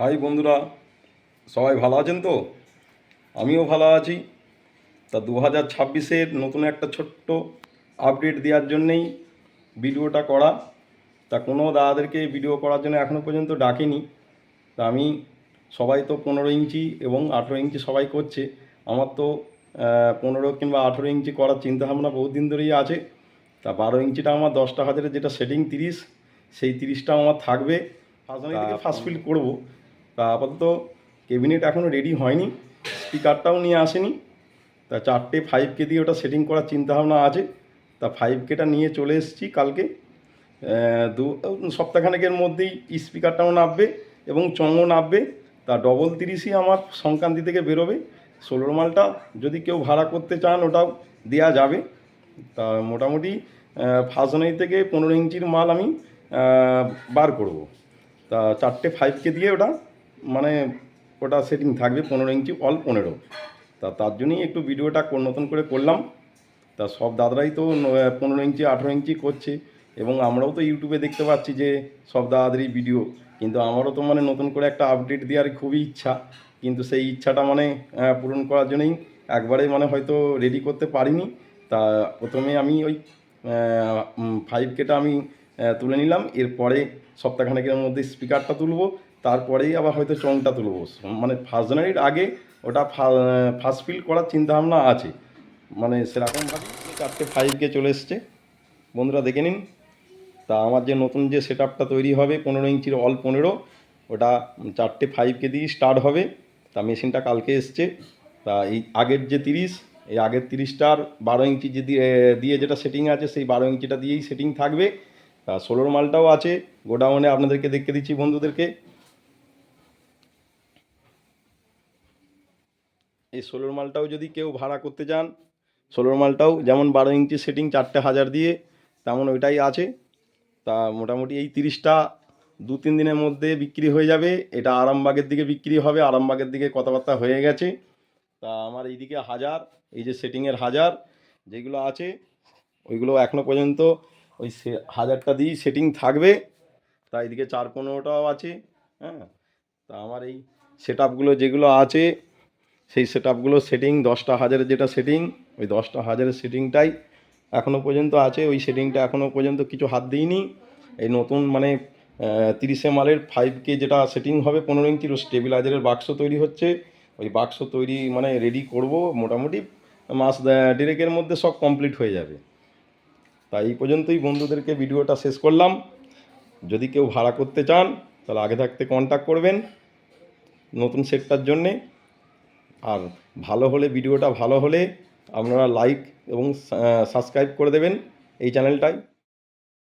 High বন্ধুরা সবাই ভালো আছেন তো? আমিও ভালো আছি। তা দু হাজার ছাব্বিশের নতুন একটা ছোট্ট আপডেট দেওয়ার জন্যেই ভিডিওটা করা। তা কোনো দাদাদেরকে ভিডিও করার জন্য এখনও পর্যন্ত ডাকিনি। তা আমি সবাই তো পনেরো ইঞ্চি এবং আঠেরো ইঞ্চি সবাই করছে। আমার তো পনেরো কিংবা আঠেরো ইঞ্চি করার চিন্তাভাবনা বহুত দিন ধরেই আছে। তা বারো ইঞ্চিটা আমার দশটা হাজারের যেটা সেটিং তিরিশ সেই তিরিশটা আমার থাকবে। ফার্স্ট ফিল করব। তা আপাতত কেবিনেট এখনও রেডি হয়নি স্পিকারটাও নিয়ে আসেনি। তা চারটে ফাইভ কে দিয়ে ওটা সেটিং করার চিন্তাভাবনা আছে। তা ফাইভ কেটা নিয়ে চলে এসেছি কালকে। দু, সপ্তাহখানেকের মধ্যেই স্পিকারটাও নামবে এবং চঙও নামবে। তা ডবল তিরিশই আমার সংক্রান্তি থেকে বেরোবে। ষোলোর মালটা যদি কেউ ভাড়া করতে চান, ওটাও দেওয়া যাবে। তা মোটামুটি ফার্স্টনাই থেকে পনেরো ইঞ্চির মাল আমি বার করব। তা চারটে ফাইভ কে দিয়ে ওটা মানে ওটা সেটিং থাকবে পনেরো ইঞ্চি অল পনেরো। তা তার জন্যই একটু ভিডিওটা নতুন করে করলাম। তা সব দাদারাই তো পনেরো ইঞ্চি, আঠেরো ইঞ্চি করছে। এবং আমরাও তো ইউটিউবে দেখতে পাচ্ছি যে সব দাদাদেরই ভিডিও কিন্তু আমারও তো মানে নতুন করে একটা আপডেট দেওয়ার খুবই ইচ্ছা। কিন্তু সেই ইচ্ছাটা মানে পূরণ করার জন্যই একবারে মানে হয়তো রেডি করতে পারিনি। তা প্রথমে আমি ওই ফাইভ কেটা আমি তুলে নিলাম। এরপরে সপ্তাহখানেকের মধ্যে স্পিকারটা তুলবো। তারপরেই আবার হয়তো চংটা তুলবো। মানে ফার্স্ট জানুয়ারির আগে ওটা ফার্স্ট ফিল করার চিন্তাভাবনা আছে। মানে সেরকমভাবে চারটে ফাইভকে চলে এসছে। বন্ধুরা দেখে নিন। তা আমার যে নতুন যে সেট তৈরি হবে পনেরো ইঞ্চির অল পনেরো, ওটা চারটে ফাইভকে দিয়ে স্টার্ট হবে। তা মেশিনটা কালকে এসছে। তা এই আগের যে তিরিশ, এই আগের তিরিশটার বারো ইঞ্চি যে দিয়ে দিয়ে যেটা সেটিং আছে, সেই বারো ইঞ্চিটা দিয়েই সেটিং থাকবে। তা ষোলোর মালটাও আছে, গোডাউনে আপনাদেরকে দেখতে দিচ্ছি বন্ধুদেরকে। এই ষোলোর মালটাও যদি কেউ ভাড়া করতে চান, ষোলোর মালটাও যেমন বারো ইঞ্চি সেটিং চারটে হাজার দিয়ে, তেমন ওইটাই আছে। তা মোটামুটি এই তিরিশটা দু তিন দিনের মধ্যে বিক্রি হয়ে যাবে। এটা আরামবাগের দিকে বিক্রি হবে, আরামবাগের দিকে কথাবার্তা হয়ে গেছে। তা আমার এইদিকে হাজার, এই যে সেটিংয়ের হাজার, যেগুলো আছে, ওইগুলো এখনও পর্যন্ত ওই সে হাজারটা দিয়েই সেটিং থাকবে। তা এইদিকে চার পনেরোটাও আছে হ্যাঁ? তা আমার এই সেট আপগুলো যেগুলো আছে, সেই সেট আপগুলো সেটিং দশটা হাজারের যেটা সেটিং ওই দশটা হাজারের সেটিংটাই এখনও পর্যন্ত আছে। ওই সেটিংটা এখনও পর্যন্ত কিছু হাত দিইনি। এই নতুন মানে তিরিশে মালের ফাইভ কে যেটা সেটিং হবে, পনেরো ইঞ্চির স্টেবিলাইজারের বাক্স তৈরি হচ্ছে। ওই বাক্স তৈরি মানে রেডি করব। মোটামুটি মাস দেড়েকের মধ্যে সব কমপ্লিট হয়ে যাবে। তাই এই পর্যন্তই বন্ধুদেরকে ভিডিওটা শেষ করলাম। যদি কেউ ভাড়া করতে চান, তাহলে আগে থাকতে কন্ট্যাক্ট করবেন নতুন সেটটার জন্যে। আর ভালো হলে, ভিডিওটা ভালো হলে আপনারা লাইক এবং সাবস্ক্রাইব করে দেবেন এই চ্যানেলটায়